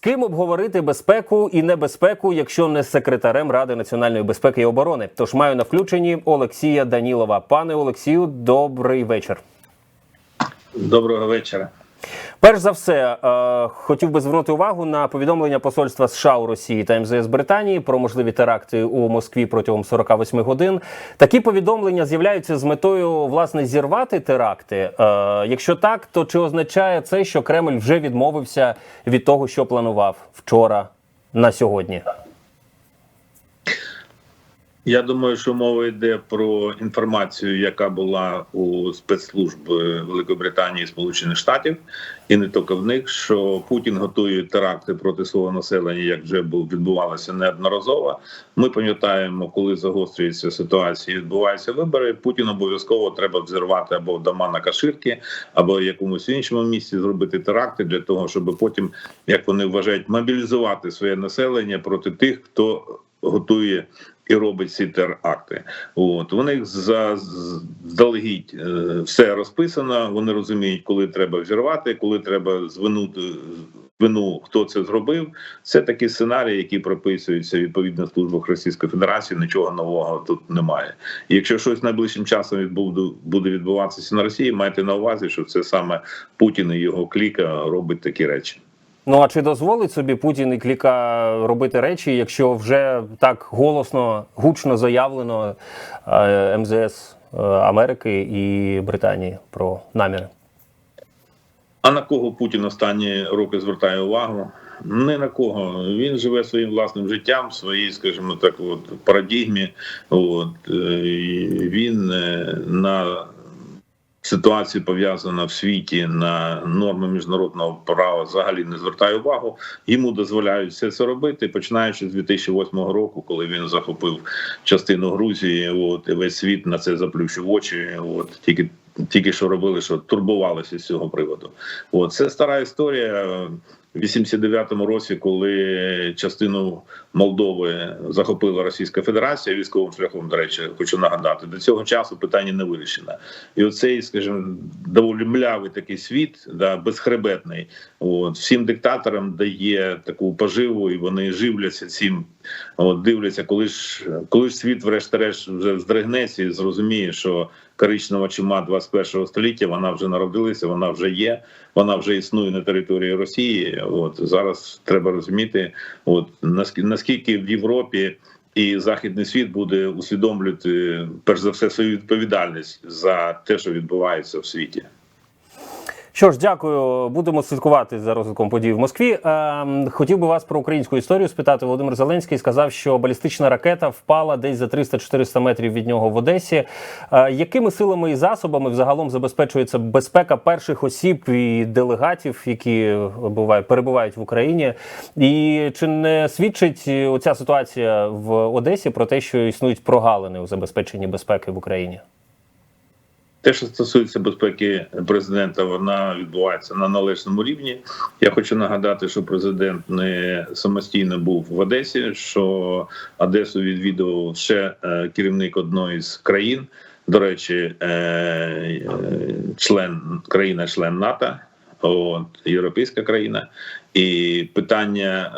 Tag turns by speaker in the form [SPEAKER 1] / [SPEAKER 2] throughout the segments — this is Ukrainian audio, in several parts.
[SPEAKER 1] ким обговорити безпеку і небезпеку, якщо не з секретарем Ради національної безпеки і оборони? Тож маю на включенні Олексія Данілова. Пане Олексію, добрий вечір.
[SPEAKER 2] Доброго вечора.
[SPEAKER 1] Перш за все, е, хотів би звернути увагу на повідомлення посольства США у Росії та МЗС Британії про можливі теракти у Москві протягом 48 годин. Такі повідомлення з'являються з метою власне зірвати теракти. Е, якщо так, то чи означає це, що Кремль вже відмовився від того, що планував вчора на сьогодні?
[SPEAKER 2] Я думаю, що мова йде про інформацію, яка була у спецслужб Великобританії і Сполучених Штатів, і не тільки в них, що Путін готує теракти проти свого населення, як вже був відбувалося неодноразово. Ми пам'ятаємо, коли загострюється ситуація, відбуваються вибори. Путін обов'язково треба взірвати або вдома на Каширки, або в якомусь іншому місці зробити теракти для того, щоб потім, як вони вважають, мобілізувати своє населення проти тих, хто готує і робить ці теракти. От у них за здалегідь е, все розписано. Вони розуміють, коли треба взірвати, коли треба звинути вину, хто це зробив. Це такі сценарії, які прописуються в службах Російської Федерації. Нічого нового тут немає. І якщо щось найближчим часом буде відбуватися на Росії, майте на увазі, що це саме Путін і його кліка робить такі речі.
[SPEAKER 1] Ну а чи дозволить собі Путін і Кліка робити речі, якщо вже так голосно, гучно заявлено е, МЗС е, Америки і Британії про наміри?
[SPEAKER 2] А на кого Путін останні роки звертає увагу? Не на кого. Він живе своїм власним життям, своїй, скажімо так, от парадігмі. От е, він на ситуація пов'язана в світі на норми міжнародного права взагалі не звертає увагу. Йому дозволяють все це робити, починаючи з 2008 року, коли він захопив частину Грузії. От і весь світ на це заплющив очі. От тільки. Тільки що робили, що турбувалися з цього приводу. От це стара історія. В 89-му році, коли частину Молдови захопила Російська Федерація військовим шляхом, до речі, хочу нагадати, до цього часу питання не вирішено. І оцей, скажімо, доволі млявий такий світ, да, безхребетний, от всім диктаторам дає таку поживу, і вони живляться цим. От дивляться, коли ж коли ж світ, врешті-решт, вже здригнеться і зрозуміє, що коричнева чума 21 століття вона вже народилася, вона вже є, вона вже існує на території Росії. От зараз треба розуміти, от наскільки в Європі. І західний світ буде усвідомлювати перш за все свою відповідальність за те, що відбувається в світі.
[SPEAKER 1] Що ж, дякую. Будемо слідкувати за розвитком подій в Москві. Е, хотів би вас про українську історію спитати. Володимир Зеленський сказав, що балістична ракета впала десь за 300-400 метрів від нього в Одесі. Е, якими силами і засобами взагалом забезпечується безпека перших осіб і делегатів, які бувають перебувають в Україні? І чи не свідчить оця ситуація в Одесі про те, що існують прогалини у забезпеченні безпеки в Україні?
[SPEAKER 2] Те, що стосується безпеки президента, вона відбувається на належному рівні. Я хочу нагадати, що президент не самостійно був в Одесі, що Одесу відвідував ще е, керівник одної з країн. До речі, е, член країна-член НАТО, от європейська країна. І питання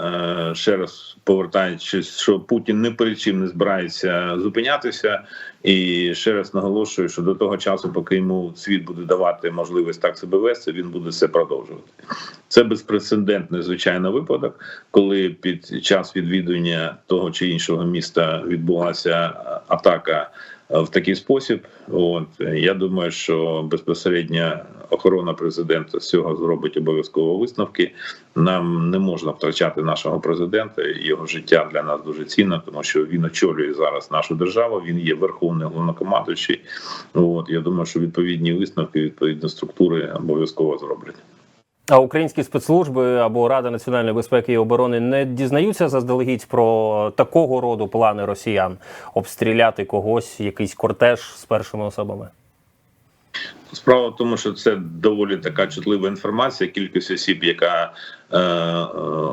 [SPEAKER 2] е, ще раз повертаючись, що Путін не перед чим не збирається зупинятися, і ще раз наголошую, що до того часу, поки йому світ буде давати можливість так себе вести, він буде все продовжувати. Це безпрецедентний звичайно випадок, коли під час відвідування того чи іншого міста відбулася атака в такий спосіб. От я думаю, що безпосередньо охорона президента з цього зробить обов'язково висновки. Нам не можна втрачати нашого президента. Його життя для нас дуже цінно, тому що він очолює зараз нашу державу. Він є верховний головнокомандуючий. От я думаю, що відповідні висновки, відповідні структури обов'язково зроблять.
[SPEAKER 1] А українські спецслужби або Рада національної безпеки і оборони не дізнаються заздалегідь про такого роду плани росіян обстріляти когось, якийсь кортеж з першими особами.
[SPEAKER 2] Справа в тому, що це доволі така чутлива інформація. Кількість осіб, яка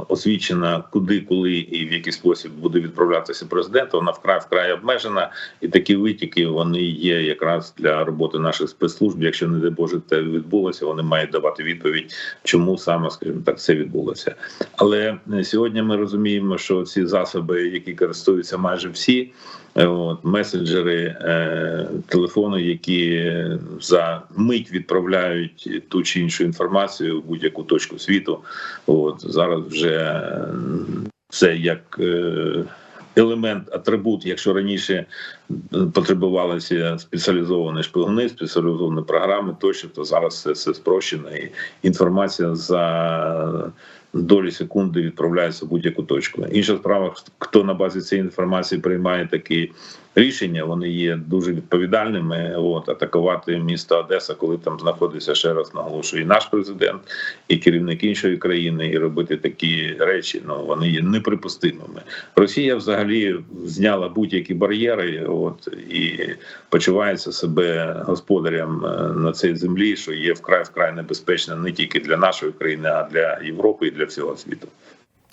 [SPEAKER 2] освічена, куди, коли і в який спосіб буде відправлятися президент. Вона вкрай вкрай обмежена, і такі витіки вони є якраз для роботи наших спецслужб. Якщо не дай Боже це відбулося, вони мають давати відповідь, чому саме, скажімо так, це відбулося. Але е, сьогодні ми розуміємо, що ці засоби, які користуються майже всі. е, От, месенджери, е, телефони, які за мить відправляють ту чи іншу інформацію в будь-яку точку світу. От зараз вже е, це як е, елемент, атрибут, якщо раніше потребувалися спеціалізовані шпигуни, спеціалізовані програми, тощо, то зараз все, все спрощено і інформація за долі секунди відправляється в будь-яку точку. Інша справа, хто на базі цієї інформації приймає такі рішення, вони є дуже відповідальними. От атакувати місто Одеса, коли там знаходиться ще раз наголошую, і наш президент, і керівник іншої країни, і робити такі речі, ну вони є неприпустимими. Росія взагалі зняла будь-які бар'єри, от і почувається себе господарям е, на цій землі, що є вкрай вкрай небезпечно не тільки для нашої країни, а для Європи і для всього світу.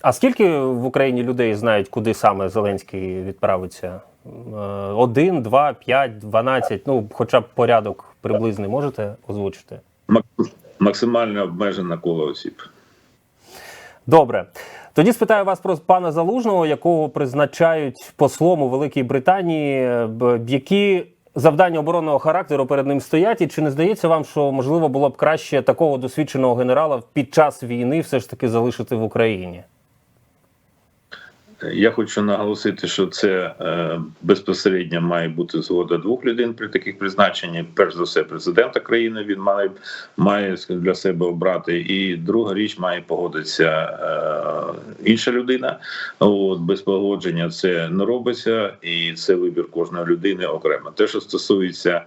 [SPEAKER 1] А скільки в Україні людей знають, куди саме Зеленський відправиться? Е, Один, два, п'ять, дванадцять. Ну, хоча б порядок приблизний можете озвучити?
[SPEAKER 2] Мак- Максимально обмежене коло осіб.
[SPEAKER 1] Добре. Тоді спитаю вас про пана Залужного, якого призначають послом у Великій Британії. Б- Які завдання оборонного характеру перед ним стоять? І чи не здається вам, що можливо було б краще такого досвідченого генерала під час війни все ж таки залишити в Україні?
[SPEAKER 2] Я хочу наголосити, що це е, безпосередньо має бути згода двох людей при таких призначеннях. Перш за все, президента країни він має має для себе обрати. І друга річ має погодитися е, інша людина. От без погодження це не робиться, і це вибір кожної людини окремо. Те, що стосується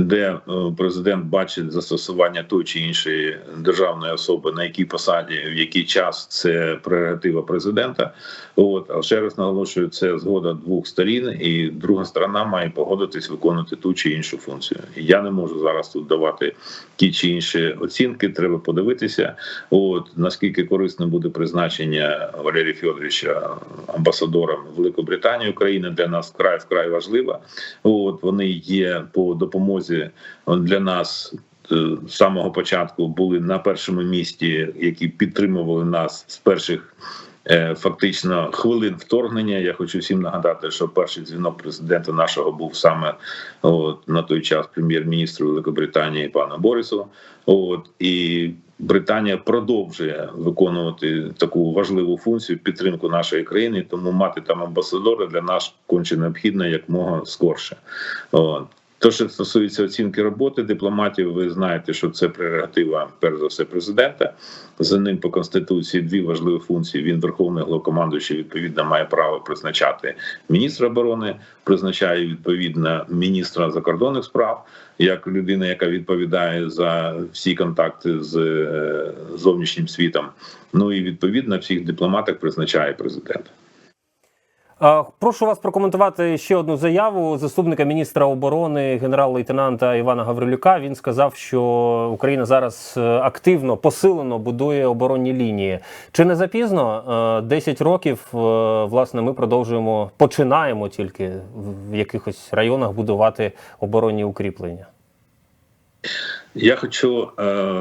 [SPEAKER 2] де е, президент бачить застосування тої чи іншої державної особи, на якій посаді, в який час це прерогатива президента. От а ще раз наголошую, це згода двох сторін, і друга сторона має погодитись виконувати ту чи іншу функцію. Я не можу зараз тут давати ті чи інші оцінки. Треба подивитися. От наскільки корисним буде призначення Валерія Федоровича амбасадором Великобританії України для нас вкрай вкрай важлива. От вони є по допомозі для нас. е, З самого початку були на першому місці, які підтримували нас з перших е, фактично хвилин вторгнення. Я хочу всім нагадати, що перший дзвінок президента нашого був саме от, на той час прем'єр-міністру Великобританії пану Борису. От і Британія продовжує виконувати таку важливу функцію підтримку нашої країни, тому мати там амбасадора для нас конче необхідно як скорше. От. То, що стосується оцінки роботи дипломатів, ви знаєте, що це прерогатива, перш за все, президента. За ним по конституції дві важливі функції. Він верховний головнокомандуючий, відповідно має право призначати міністра оборони, призначає відповідно міністра закордонних справ, як людина, яка відповідає за всі контакти з е, зовнішнім світом. Ну і відповідно всіх дипломатів призначає президент.
[SPEAKER 1] Е, Прошу вас прокоментувати ще одну заяву заступника міністра оборони генерал-лейтенанта Івана Гаврилюка. Він сказав, що Україна зараз е, активно посилено будує оборонні лінії. Чи не запізно? Е, 10 років е, власне ми продовжуємо починаємо тільки в якихось районах будувати оборонні укріплення.
[SPEAKER 2] Я хочу е,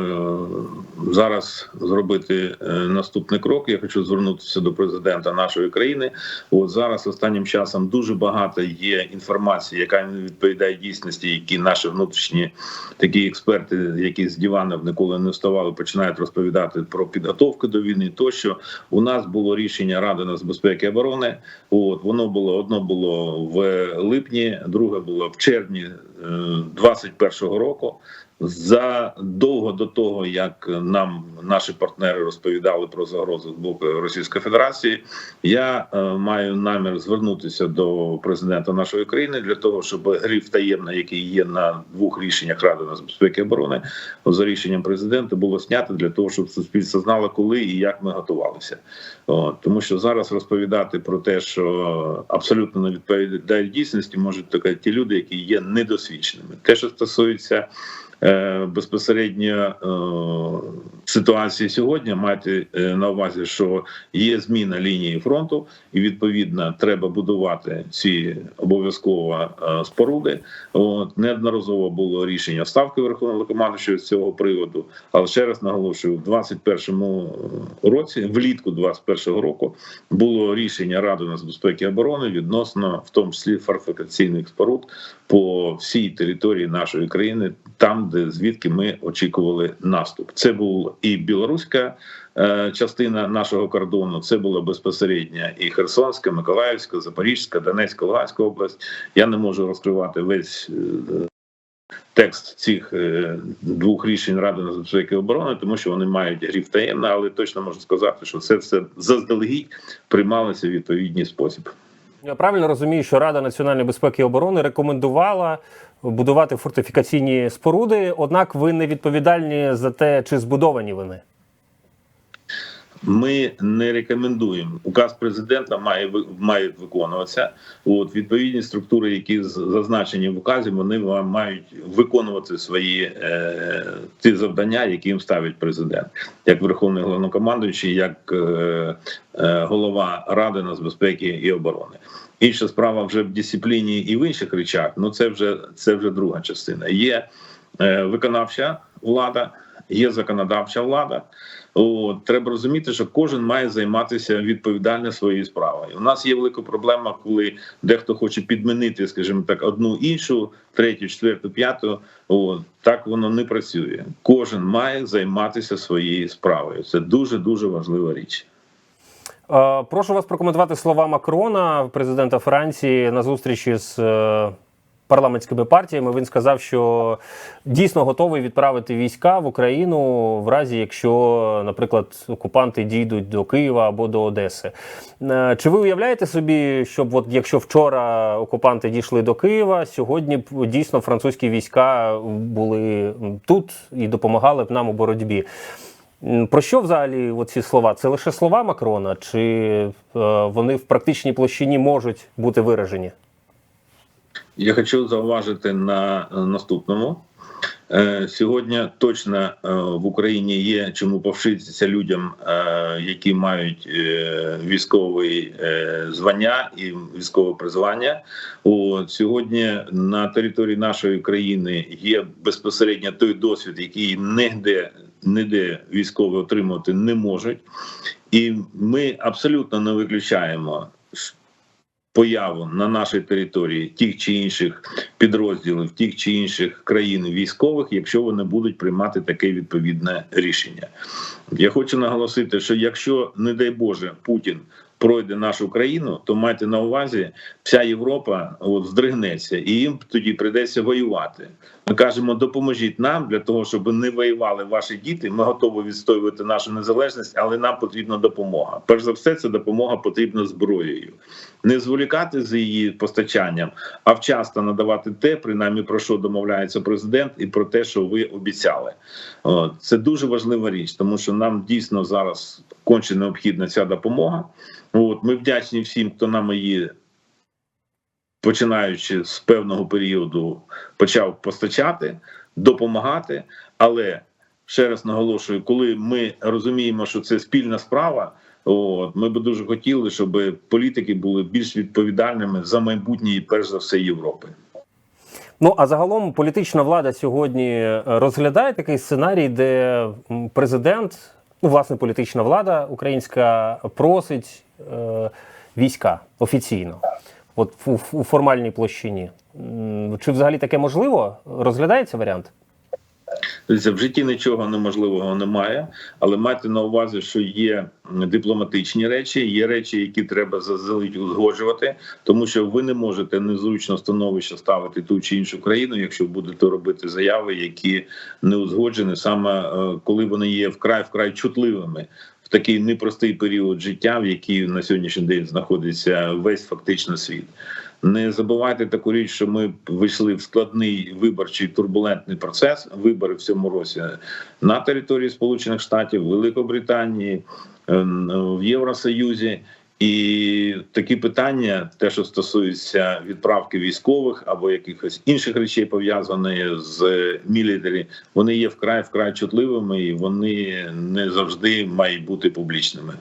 [SPEAKER 2] зараз зробити е, наступний крок. Я хочу звернутися до президента нашої країни. От зараз останнім часом дуже багато є інформації, яка не відповідає дійсності, які наші внутрішні такі експерти, які з диванів ніколи не вставали, починають розповідати про підготовку до війни. Тощо у нас було рішення Ради нацбезпеки і оборони. От воно було одно було в липні, друге було в червні е, 21-го року. Задовго до того, як нам наші партнери розповідали про загрози з боку Російської Федерації, я е, маю намір звернутися до президента нашої країни для того, щоб гриф таємна, який є на двох рішеннях Ради нацбезпеки і оборони, за рішенням президента було знято для того, щоб суспільство знало, коли і як ми готувалися. От, тому що зараз розповідати про те, що абсолютно не відповідає дійсності, можуть тільки ті люди, які є недосвідченими. Те, що стосується безпосередньо е, ситуації сьогодні, мати е, на увазі, що є зміна лінії фронту, і відповідно треба будувати ці обов'язково е, споруди. От неодноразово було рішення ставки Верховного командуючого з цього приводу. Але ще раз наголошую, в 21-му році, влітку 21-го року, було рішення Ради нацбезпеки і оборони відносно в тому числі фортифікаційних споруд по всій території нашої країни, там де звідки ми очікували наступ. Це була і білоруська е, частина нашого кордону. Це була безпосередньо і Херсонська, Миколаївська, Запорізька, Донецька, Луганська область. Я не можу розкривати весь. е, Текст цих е, двох рішень Ради нацбезпеки і оборони, тому що вони мають гриф таємна, але точно можу сказати, що це все заздалегідь приймалося в відповідній спосіб.
[SPEAKER 1] Я правильно розумію, що Рада національної безпеки і оборони рекомендувала будувати фортифікаційні споруди, однак ви не відповідальні за те, чи збудовані вони.
[SPEAKER 2] Ми не рекомендуємо. Указ президента має мають виконуватися. От відповідні структури, які зазначені в указі, вони вам мають виконувати свої е, ті завдання, які їм ставить президент, як верховний головнокомандуючий, як е, е, голова ради нацбезпеки і оборони. Інша справа вже в дисципліні і в інших речах. Ну це вже це вже друга частина. Є е, виконавча влада, є законодавча влада. От, треба розуміти, що кожен має займатися відповідально своєю справою. У нас є велика проблема, коли дехто хоче підмінити, скажімо так, одну іншу, третю, четверту, п'яту. От, так воно не працює. Кожен має займатися своєю справою. Це дуже дуже важлива річ.
[SPEAKER 1] Е, Прошу вас прокоментувати слова Макрона, президента Франції, на зустрічі з е, парламентськими партіями. Він сказав, що дійсно готовий відправити війська в Україну в разі, якщо, наприклад, окупанти дійдуть до Києва або до Одеси. Е, Чи ви уявляєте собі, щоб от якщо вчора окупанти дійшли до Києва, сьогодні б дійсно французькі війська були тут і допомагали б нам у боротьбі? Про що взагалі ці слова? Це лише слова Макрона, чи е, вони в практичній площині можуть бути виражені?
[SPEAKER 2] Я хочу зауважити на е, наступному. Е, Сьогодні точно е, в Україні є чому повчитися людям, е, які мають військові звання і військове призвання. От сьогодні на території нашої країни є безпосередньо той досвід, який нігде ніде військові отримувати не можуть, і ми абсолютно не виключаємо появу на нашій території тих чи інших підрозділів, тих чи інших країн військових, якщо вони будуть приймати таке відповідне рішення. Я хочу наголосити, що якщо, не дай Боже, Путін пройде нашу країну, то майте на увазі, вся Європа от здригнеться, і їм тоді прийдеться воювати. Ми кажемо, допоможіть нам для того, щоб не воювали ваші діти. Ми готові відстоювати нашу незалежність, але нам потрібна допомога. Перш за все, це допомога потрібна зброєю. Не зволікати з її постачанням, а вчасно надавати те, принаймні про що домовляється президент, і про те, що ви обіцяли. Це дуже важлива річ, тому що нам дійсно зараз конче необхідна ця допомога. От ми вдячні всім, хто нам її, починаючи з певного періоду, почав постачати, допомагати. Але ще раз наголошую, коли ми розуміємо, що це спільна справа. От ми би дуже хотіли, щоб політики були більш відповідальними за майбутнє, перш за все, Європи.
[SPEAKER 1] Ну а загалом політична влада сьогодні е, розглядає такий сценарій, де президент, ну власне, політична влада українська просить е, війська офіційно, от у, формальній площині. Чи взагалі таке можливо? Розглядається варіант?
[SPEAKER 2] В житті нічого неможливого немає, але майте на увазі, що є дипломатичні речі, є речі, які треба заздалегідь узгоджувати, тому що ви не можете незручно становище ставити ту чи іншу країну, якщо будете робити заяви, які не узгоджені, саме е, коли вони є вкрай вкрай чутливими. Такий непростий період життя, в який на сьогоднішній день знаходиться весь фактично світ. Не забувайте таку річ, що ми вийшли в складний виборчий турбулентний процес. Вибори в цьому році на території Сполучених Штатів, Великобританії, е, в Євросоюзі. І такі питання, те, що стосується відправки військових або якихось інших речей, пов'язаних з мілітарі, вони є вкрай вкрай чутливими і вони не завжди мають бути публічними.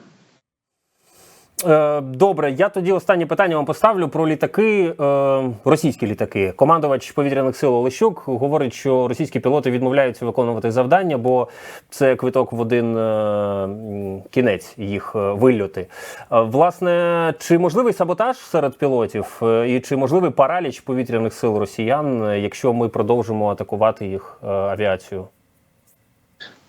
[SPEAKER 1] Е, Добре, я тоді останнє питання вам поставлю про літаки, е, російські літаки. Командувач повітряних сил Олещук говорить, що російські пілоти відмовляються виконувати завдання, бо це квиток в один е, кінець їх вильоти. Власне, чи можливий саботаж серед пілотів, і чи можливий параліч повітряних сил росіян, якщо ми продовжимо атакувати їх авіацію?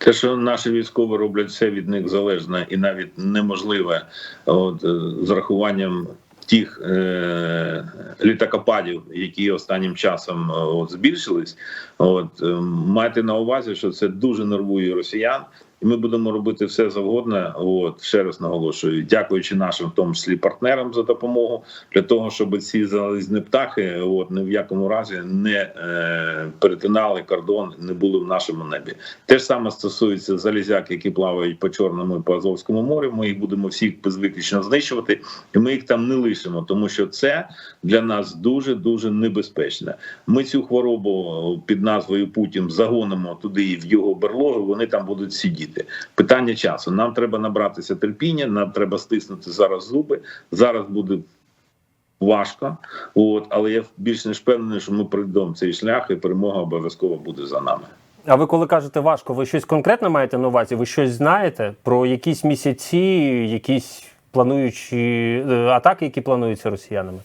[SPEAKER 2] Те, що наші військові роблять все від них залежне і навіть неможливе, от е, з рахуванням тих е, літакопадів, які останнім часом е, от, збільшились, от е, майте на увазі, що це дуже нервує росіян. І ми будемо робити все завгодно. От ще раз наголошую, дякуючи нашим, в тому числі партнерам за допомогу, для того, щоб ці залізні птахи, от ні в якому разі не е, перетинали кордон, не були в нашому небі. Те ж саме стосується залізяк, які плавають по чорному і по Азовському морю. Ми їх будемо всіх безвиключно знищувати, і ми їх там не лишимо, тому що це для нас дуже дуже небезпечно. Ми цю хворобу під назвою Путін загонимо туди і в його берлогу. Вони там будуть сидіти. Питання часу. Нам треба набратися терпіння, нам треба стиснути зараз зуби. Зараз буде важко, от але я більш ніж впевнений, що ми пройдемо цей шлях, і перемога обов'язково буде за нами.
[SPEAKER 1] А ви коли кажете важко, ви щось конкретне маєте на увазі? Ви щось знаєте про якісь місяці, якісь плануючі е, атаки, які плануються росіянами?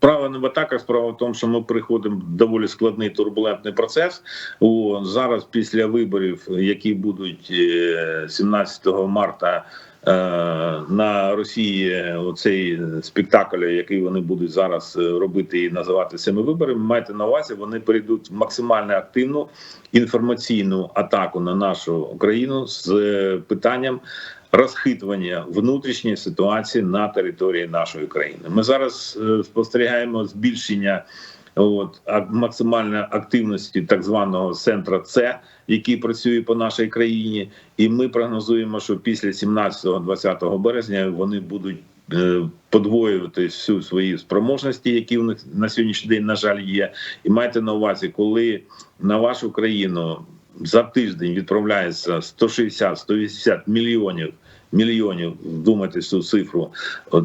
[SPEAKER 2] Справа не в атаках, справа в тому, що ми приходимо в доволі складний турбулентний процес. О, зараз після виборів, які будуть е, 17 марта. е, На Росії оцей спектакль, який вони будуть зараз е, робити і називати цими виборами, майте на увазі, вони перейдуть в максимально активну інформаційну атаку на нашу Україну з е, питанням розхитування внутрішньої ситуації на території нашої країни. Ми зараз е, спостерігаємо збільшення от максимальної активності так званого центра С, який працює по нашій країні, і ми прогнозуємо, що після 17-20 березня вони будуть. е, Подвоювати всю свої спроможності, які в них на сьогоднішній день, на жаль, є, і майте на увазі, коли на вашу країну за тиждень відправляється 160-180 мільйонів мільйонів, вдумайтесь цю цифру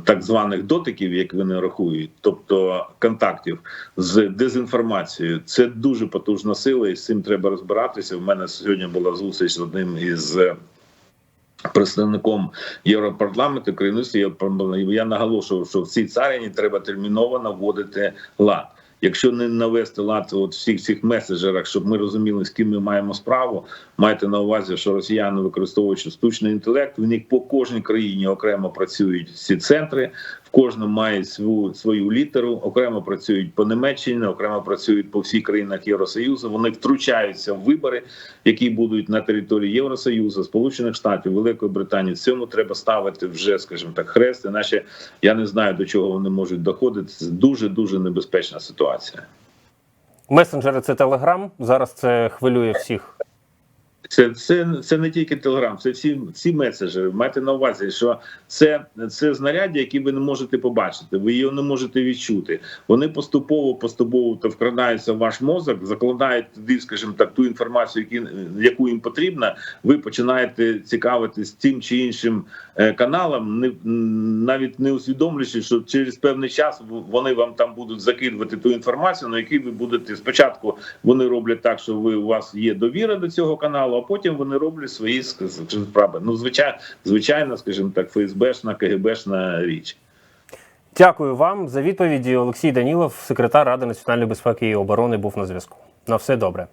[SPEAKER 2] так званих дотиків, як вони рахують, тобто контактів з дезінформацією. Це дуже потужна сила, і з цим треба розбиратися. У мене сьогодні була зустріч з одним із. е, Представником Європарламенту керівництва я наголошував, що в цій царині треба терміново наводити лад. Якщо не навести лад от всіх цих меседжерах, щоб ми розуміли, з ким ми маємо справу, майте на увазі, що росіяни використовуючи штучний інтелект, в них по кожній країні окремо працюють ці центри, в кожному мають свою свою літеру, окремо працюють по Німеччині, окремо працюють по всіх країнах Євросоюзу. Вони втручаються в вибори, які будуть на території Євросоюзу, Сполучених Штатів, Великої Британії. Цьому треба ставити вже, скажімо так, хрест. Іначе я не знаю до чого вони можуть доходити. Це дуже дуже небезпечна ситуація.
[SPEAKER 1] Месенджери це Телеграм. Зараз це хвилює всіх.
[SPEAKER 2] Це, це, це не тільки Телеграм, це всі, всі меседжери. Майте на увазі, що це, це знаряддя, які ви не можете побачити, ви його не можете відчути. Вони поступово, поступово то вкрадаються в ваш мозок, закладають туди, скажімо так, ту інформацію, які, яку їм потрібна. Ви починаєте цікавитись тим чи іншим е, каналом, не навіть не усвідомлюючи, що через певний час вони вам там будуть закидувати ту інформацію, на якій ви будете спочатку. Вони роблять так, що ви у вас є довіра до цього каналу, а потім вони роблять свої справи. Ну, звичайно, звичайно, скажімо так, ФСБшна, КГБшна річ.
[SPEAKER 1] Дякую вам за відповіді. Олексій Данілов, секретар Ради національної безпеки і оборони, був на зв'язку. На все добре.